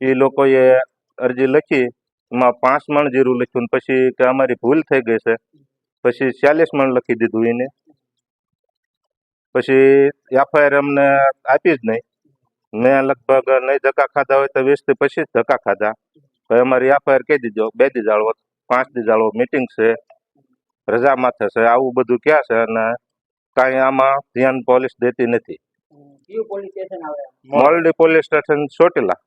એ લોકોએ અરજી લખી, એમાં પાંચ મણ જીરું લખ્યું પછી કે અમારી ભૂલ થઈ ગઈ છે. પછી ચાલીસ મણ લખી દીધું એને. પછી એફઆઈઆર અમને આપી જ નહીં. મેં લગભગ નહીં ધક્કા ખાધા હોય તો વીસથી પચીસ ધક્કા ખાધા. હવે અમારી એફઆઈઆર કહી દીધો બે દી જાળવો પાંચ દી જાળવો મિટિંગ છે રજા માથે છે આવું બધું ક્યાં છે? અને કાંઈ આમાં ધ્યાન પોલીસ દેતી નથી. કયું પોલીસ સ્ટેશન આવે? Moldi police station Chotila.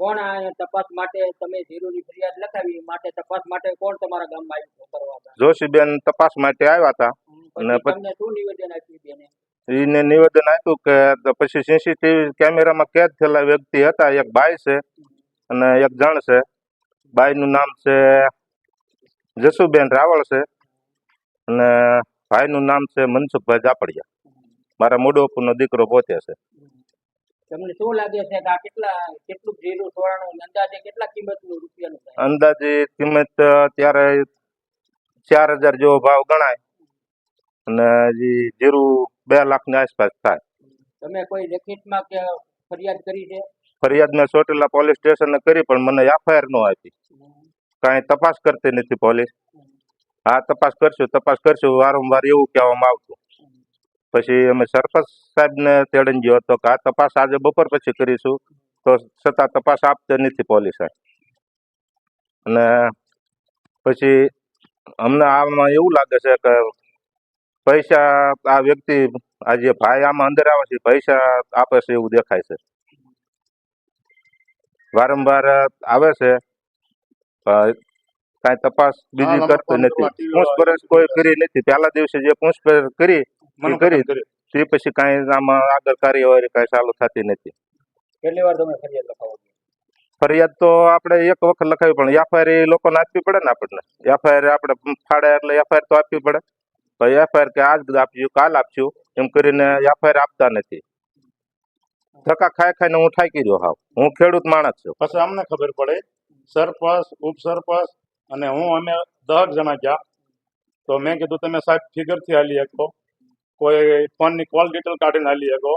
કોણ આ તપાસ માટે તમે જીરુની ફરિયાદ લખાવી? માટે તપાસ માટે કોણ તમારા ગામમાં આવ્યું કરવા? જોશીબેન તપાસ માટે આવ્યા હતા. અને તમને શું નિવેદન આપ્યું બેને? એને નિવેદન આપ્યું કે પછી સીસીટીવી કેમેરામાં કેદ થયેલા વ્યક્તિ હતા. એક બાઈ છે અને એક જણ છે. બાઈનું નામ છે જસુબેન રાવળ છે અને ભાઈનું નામ છે મનસુખભાઈ જાપડિયા મારા મોડોપુરનો દીકરો પોતે છે. તમને શું લાગે છે કે આ કેટલા કેટલું જીરું સોરાણું અંદાજે કેટલા કિંમતનું રૂપિયાનું અંદાજે કિંમત અત્યારે ચાર હજાર જેવો ભાવ ગણાય. અને હજી જીરું બે લાખની આસપાસ થાય. તમે કોઈ લેખિતમાં કે ફરિયાદ કરી છે? ફરિયાદ મેં ચોટીલા પોલીસ સ્ટેશને કરી પણ મને એફઆઈઆર ન આપી. કાંઈ તપાસ કરતી નથી પોલીસ. હા તપાસ કરશું તપાસ કરશું વારંવાર એવું કહેવામાં આવતું. પછી અમે સરપંચ સાહેબને તેડીને ગયો હતો કે આ તપાસ આજે બપોર પછી કરીશું. તો છતાં તપાસ આપતી નથી પોલીસે. અને પછી અમને આમાં એવું લાગે છે કે પૈસા આ વ્યક્તિ આ જે ભાઈ આમાં અંદર આવે છે પૈસા આપે છે એવું દેખાય છે. વારંવાર આવે છે કાંઈ તપાસ બીજી કરતો નથી. પૂછપરછ કોઈ કરી નથી. પહેલા દિવસે જે પૂછપરછ કરી કરી. કરી. તે પછી કાંઈ આમાં આગળ કાર્યવાહી કાંઈ ચાલુ થતી નથી. કેટલી વાર તમે ફરિયાદ લખાવો? ફરિયાદ તો આપણે એક વખત લખાવી પણ એફઆઈઆર એ લોકોને આપવી પડે ને આપણને. એફઆઈઆર આપણે ફાડે એટલે એફઆઈઆર તો આપવી પડે. તો એફઆઈઆર કે આજ આપજો કાલ આપજો. એમ કરીને એફઆઈઆર આપતા નથી. ધક્કા ખાઈ ખાઈને હું ઠાકી રહ્યો હાવ. હું ખેડૂત માણસ છું. પછી અમને ખબર પડે સરપંચ ઉપસરપંચ અને હું અમે દસ જણા ગયા. તો મેં કીધું તમે સાહેબ ફિગરથી હાલી શકો. કોઈ ફોનની કોલ ડિટેલ કાઢીને હાલી શકો.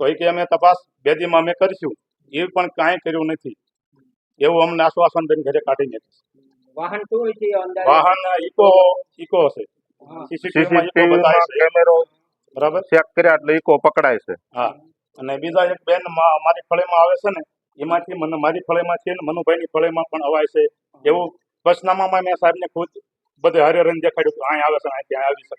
તો કે અમે તપાસ બે દીમાં અમે કરીશું. એ પણ કાંઈ કર્યું નથી. એવું અમને આશ્વાસન દઈને ઘરે કાઢી નથી વાહન શું છે વાહન ઇકો ઇકો હશે. ઇકો કેમેરો બરાબર? ચેક કર્યા એટલે ઈકો પકડાય છે. હા. અને બીજા એક બેન મારી ફળીમાં આવે છે ને એમાંથી મને મારી ફળીમાં છે ને મનુભાઈની ફળીમાં પણ અવાય છે. એવું પંચનામામાં મેં સાહેબને ખુદ બધે હરિહરન દેખાડ્યું કે અહીં આવે છે ને અહીં ત્યાં આવી શકે.